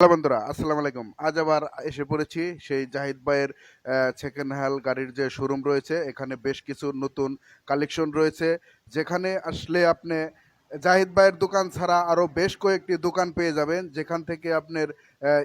Hello বন্ধুরা, আসসালামু আলাইকুম। আজ আবার এসে পড়েছি সেই জাহিদ ভাইয়ের সেকেন্ড হ্যান্ড গাড়ির যে শোরুম রয়েছে, এখানে বেশ কিছু নতুন কালেকশন রয়েছে। যেখানে আসলে আপনি জাহিদ ভাইয়ের দোকান ছাড়া আরও বেশ কয়েকটি দোকান পেয়ে যাবেন। যেখান থেকে আপনার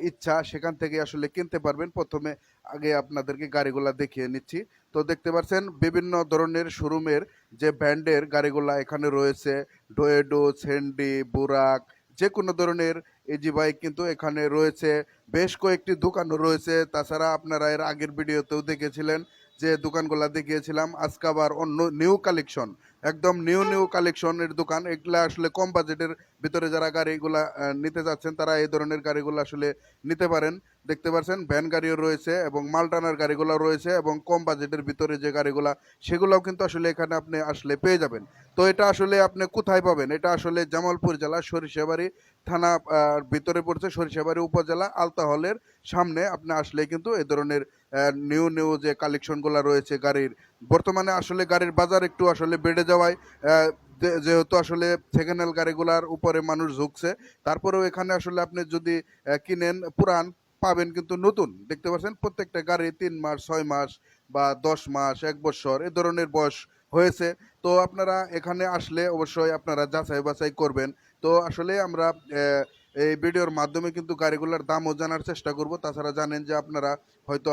ইচ্ছা, সেখান থেকে আসলে কিনতে পারবেন। প্রথমে আগে আপনাদেরকে গাড়িগুলা দেখিয়ে নিচ্ছি। তো দেখতে পাচ্ছেন, বিভিন্ন ধরনের শোরুমের যে ব্র্যান্ডের গাড়িগুলা এখানে রয়েছে। ডোয়েডো সেন্ডি বুরাক যে কোনো ধরনের এজি বাইক কিন্তু এখানে রয়েছে। বেশ কয়েকটি দোকানও রয়েছে। তাছাড়া আপনারা এর আগের ভিডিওতেও দেখেছিলেন যে দোকানগুলা দেখিয়েছিলাম। আজকে আবার অন্য নিউ কালেকশন, একদম নিউ নিউ কালেকশনের দোকান। এগুলা আসলে কম বাজেটের ভিতরে যারা গাড়িগুলা নিতে যাচ্ছেন, তারা এই ধরনের গাড়িগুলো আসলে নিতে পারেন। দেখতে পাচ্ছেন ভ্যান গাড়িও রয়েছে এবং মালটানার গাড়িগুলো রয়েছে এবং কম বাজেটের ভিতরে যে গাড়িগুলা, সেগুলোও কিন্তু আসলে এখানে আপনি আসলে পেয়ে যাবেন। তো এটা আসলে আপনি কোথায় পাবেন? এটা আসলে জামালপুর জেলা সরিষাবাড়ি থানা আহ, ভিতরে পড়ছে সরিষাবাড়ি উপজেলা আলতা হলের সামনে। আপনি আসলে কিন্তু এ ধরনের নিউ নিউ যে কালেকশনগুলো রয়েছে গাড়ির বর্তমানে আসলে গাড়ির বাজার একটু আসলে বেড়ে যাওয়ায় যেহেতু আসলে সেকেন্ড হ্যান্ড গাড়িগুলার উপরে মানুষ ঝুঁকছে তারপরেও এখানে আসলে আপনি যদি কিনেন পুরান পাবেন কিন্তু নতুন। দেখতে পাচ্ছেন প্রত্যেকটা গাড়ি তিন মাস ছয় মাস বা দশ মাস এক বছর এ ধরনের বয়স হয়েছে। তো আপনারা এখানে আসলে অবশ্যই আপনারা যাচাই বাছাই করবেন। তো আসলে আমরা এই ভিডিওর মাধ্যমে কিন্তু গাড়িগুলোর দামও জানার চেষ্টা করব। তাছাড়া জানেন যে আপনারা হয়তো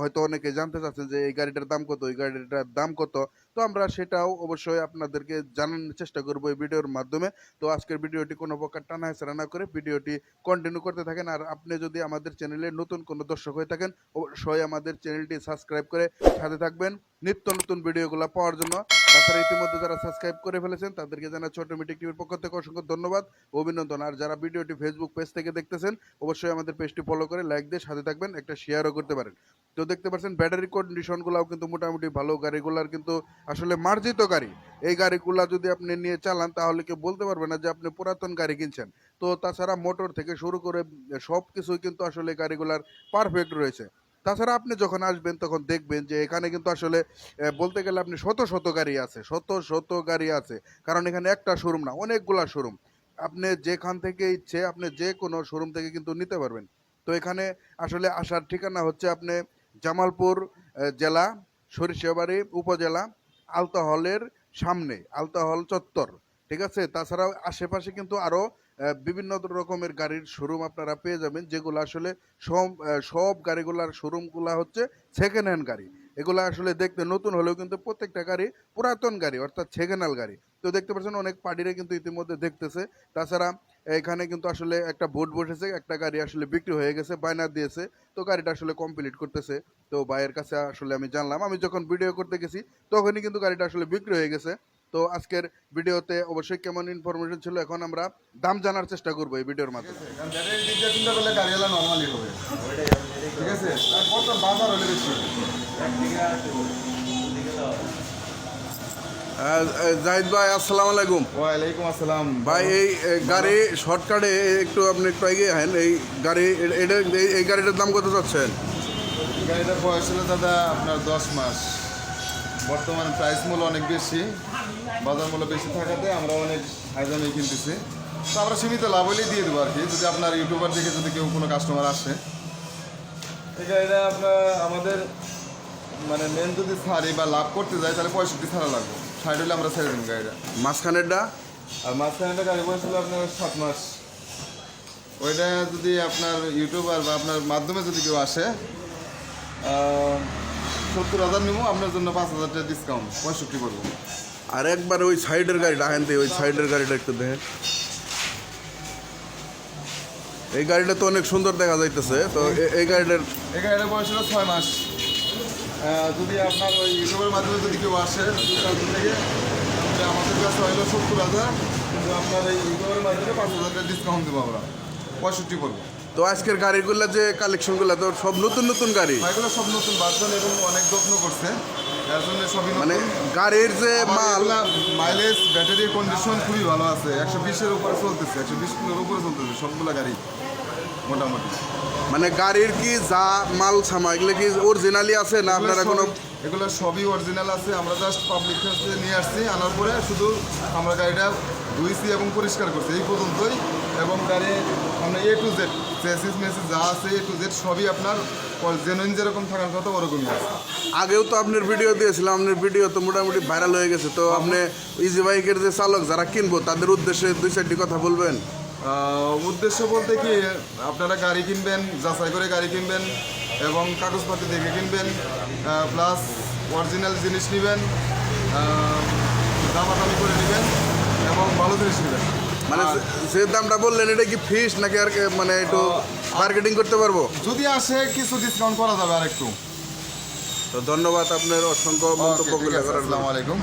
হয়তো অনেকে জানতে চাচ্ছেন যে এই গাড়িটার দাম কত, এই গাড়িটার দাম কত। তো আমরা সেটাও অবশ্যই আপনাদেরকে জানানোর চেষ্টা করব এই ভিডিওর মাধ্যমে। তো আজকের ভিডিওটি কোনো প্রকার টানা হেঁচড়া না করে ভিডিওটি কন্টিনিউ করতে থাকেন। আর আপনি যদি আমাদের চ্যানেলে নতুন কোনো দর্শক হয়ে থাকেন, অবশ্যই আমাদের চ্যানেলটি সাবস্ক্রাইব করে সাথে থাকবেন। নিত্য নতুন ভিডিওগুলো পাওয়ার জন্য। তাছাড়া ইতিমধ্যে যারা সাবস্ক্রাইব করে ফেলেছেন, তাদেরকে জানাচ্ছি অটোমেটিক টিভির পক্ষ থেকে অসংখ্য ধন্যবাদ অভিনন্দন। আর যারা ভিডিওটি ফেসবুক পেজ থেকে দেখতেছেন, অবশ্যই আমাদের পেজটি ফলো করে লাইক দিয়ে সাথে থাকবেন, একটা শেয়ারও করতে পারেন। তো দেখতে পাচ্ছেন ব্যাটারি কন্ডিশনগুলোও কিন্তু মোটামুটি ভালো, গাড়িগুলার কিন্তু আসলে মার্জিত গাড়ি। এই গাড়িগুলা যদি আপনি নিয়ে চালান, তাহলে কেউ বলতে পারবে না যে আপনি পুরাতন গাড়ি কিনছেন। তো তাছাড়া মোটর থেকে শুরু করে সব কিছুই কিন্তু আসলে গাড়িগুলার পারফেক্ট রয়েছে। তাছাড়া আপনি যখন আসবেন, তখন দেখবেন যে এখানে কিন্তু আসলে বলতে গেলে আপনি শত শত গাড়ি আছে, শত শত গাড়ি আছে। কারণ এখানে একটা শোরুম না, অনেকগুলা শোরুম আপনি যেখান থেকে ইচ্ছে, আপনি যে কোনো শোরুম থেকে কিন্তু নিতে পারবেন। তো এখানে আসলে আসার ঠিকানা হচ্ছে আপনি জামালপুর জেলা, সরিষাবাড়ি উপজেলা আলতা হলের সামনে আলতা হল চত্বর। ঠিক আছে? তাছাড়াও আশেপাশে কিন্তু আরও বিভিন্ন রকমের গাড়ির শোরুম আপনারা পেয়ে যাবেন, যেগুলো আসলে সব সব গাড়িগুলার শোরুমগুলা হচ্ছে সেকেন্ড হ্যান্ড গাড়ি। এগুলো আসলে দেখতে নতুন হলেও কিন্তু প্রত্যেকটা গাড়ি পুরাতন গাড়ি, অর্থাৎ সেকেন্ড গাড়ি। তো দেখতে পাচ্ছেন অনেক পার্টিরা কিন্তু ইতিমধ্যে দেখতেছে। তাছাড়া এখানে কিন্তু আসলে একটা বোর্ড বসেছে, একটা গাড়ি আসলে বিক্রি হয়ে গেছে বায়নার দিয়েছে। তো গাড়িটা আসলে কমপ্লিট করতেছে। তো ভাইয়ের কাছে আসলে আমি জানলাম, আমি যখন ভিডিও করতে গেছি, তখনই কিন্তু গাড়িটা আসলে বিক্রি হয়ে গেছে। তো আজকের ভিডিওতে অবশ্যই কেমন ইনফরমেশন ছিল এখন আমরা দাম জানার চেষ্টা করব এই ভিডিওর মাধ্যমে। চিন্তা করলে গাড়িওয়ালা নর্মালি হবে। ঠিক আছে? বাজার হলে বেশি জাহিদ ভাই আসসালামু আলাইকুম। ওয়ালাইকুম আসসালাম। ভাই এই গাড়ি শর্টকাটে একটু আপনি একটু এগিয়ে হেন এই গাড়ি এটা এই- এই গাড়িটার দাম কত চাচ্ছেন? গাড়িটার বয়স হলো দাদা আপনার দশ মাস। বর্তমানে প্রাইস মূল্য অনেক বেশি বাজার মূল্য বেশি থাকাতে আমরা অনেক দামে কিনতেছি। তো আমরা সীমিত লাভ হলেই দিয়ে দেবো আর কি যদি আপনার ইউটিউবার দেখে যদি কেউ কোনো কাস্টমার আসে। এই গাড়িটা আপনার আমাদের মানে মেন যদি ছাড়ি বা লাভ করতে যায় তাহলে পঁয়ষট্টি ছাড়া লাগবে। ষাট হলে আমরা ছেড়ে দেবো গাড়িটা। মাঝখানেরটা? আর মাঝখানে গাড়ি বয়স হলো আপনার সাত মাস। ওইটা যদি আপনার ইউটিউবার বা আপনার মাধ্যমে যদি কেউ আসে সত্তর হাজার নিবো আপনার জন্য পাঁচ হাজার টাকা ডিসকাউন্ট পঁয়ষট্টি করব। আর একবার ওই সাইডের গাড়িটা হেন ওই সাইডের গাড়িটা একটু দেখেন। এই গাড়িটা তো অনেক সুন্দর দেখা যাইতেছে তো এই গাড়িটার এই গাড়িটার বয়স হলো ছয় মাস। যদি আপনার ওই ইউটিউবের মাধ্যমে যদি কেউ আসে সাল থেকে তাহলে আমাদের কাছে হইল সত্তর হাজার। কিন্তু আপনার এই ইউটিউবের মাধ্যমে পাঁচ হাজার টাকা ডিসকাউন্ট দেবো আমরা পঁয়ষট্টি করব। তো আজকের গাড়িগুলো যে কালেকশনগুলো তো সব নতুন নতুন গাড়ি? এগুলো সব নতুন ভার্সন এবং অনেক যত্ন করছে। যার জন্য সবই মানে গাড়ির যে মাল মাইলেজ ব্যাটারি কন্ডিশন খুবই ভালো আছে। একশো বিশের উপরে চলতেছে একশো বিশ কিলোর উপরে চলতেছে সবগুলো গাড়ি মোটামুটি। মানে গাড়ির কি যা মাল সামা এগুলো কি অরিজিনালি আছে না আপনারা কোনো এগুলো সবই অরিজিনাল আছে। আমরা জাস্ট পাবলিক নিয়ে আসছি আনার পরে শুধু আমরা গাড়িটা ধুইছি এবং পরিষ্কার করছি এই পর্যন্তই। এবং গাড়ি আমরা এ টু জেড চেসিস মেসিস যা আছে এ টু জেড সবই আপনার জেনুইন যেরকম থাকার কথা ওরকমই আছে। আগেও তো আপনার ভিডিও দিয়েছিলাম আপনার ভিডিও তো মোটামুটি ভাইরাল হয়ে গেছে তো আপনি ইজি বাইকের যে চালক যারা কিনবো তাদের উদ্দেশ্যে দুই চারটি কথা বলবেন। উদ্দেশ্য বলতে কি আপনারা গাড়ি কিনবেন যাচাই করে গাড়ি কিনবেন এবং কাগজপাতি দেখে কিনবেন প্লাস অরিজিনাল জিনিস নেবেন দামাদামি করে নেবেন। এবং ভালো জিনিস নেবেন মানে যে- দামটা বললেন এটা কি ফিস নাকি আর মানে একটু মার্কেটিং করতে পারব? যদি আসে কিছু ডিসকাউন্ট করা যাবে আর একটু তো ধন্যবাদ আপনার অসংখ্য মন্তব্য করার আসসালামু আলাইকুম।